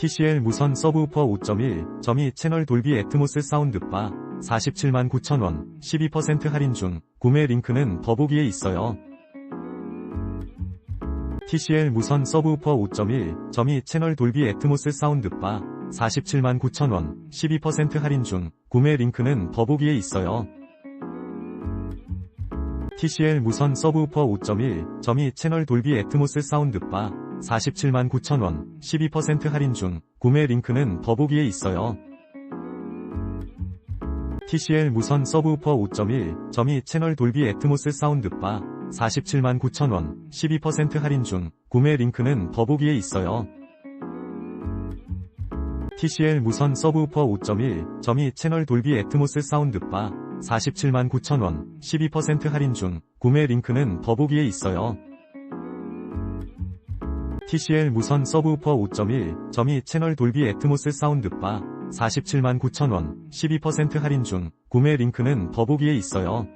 TCL 무선 서브우퍼 5.1 점이 채널 돌비 애트모스 사운드바 47만 9천원 12% 할인 중 구매 링크는 더보기에 있어요. TCL 무선 서브우퍼 5.1 점이 채널 돌비 애트모스 사운드바 47만 9천원 12% 할인 중 구매 링크는 더보기에 있어요. TCL 무선 서브우퍼 5.1 점이 채널 돌비 애트모스 사운드바 47만 9천원 12% 할인 중 구매 링크는 더보기에 있어요. TCL 무선 서브우퍼 5.1 점이 채널 돌비 애트모스 사운드바 47만 9천원 12% 할인 중 구매 링크는 더보기에 있어요. TCL 무선 서브우퍼 5.1 점이 채널 돌비 애트모스 사운드바 47만 9천원 12% 할인 중 구매 링크는 더보기에 있어요. TCL 무선 서브우퍼 5.1 점이 채널 돌비 애트모스 사운드바 47만 9천원 12% 할인 중 구매 링크는 더보기에 있어요.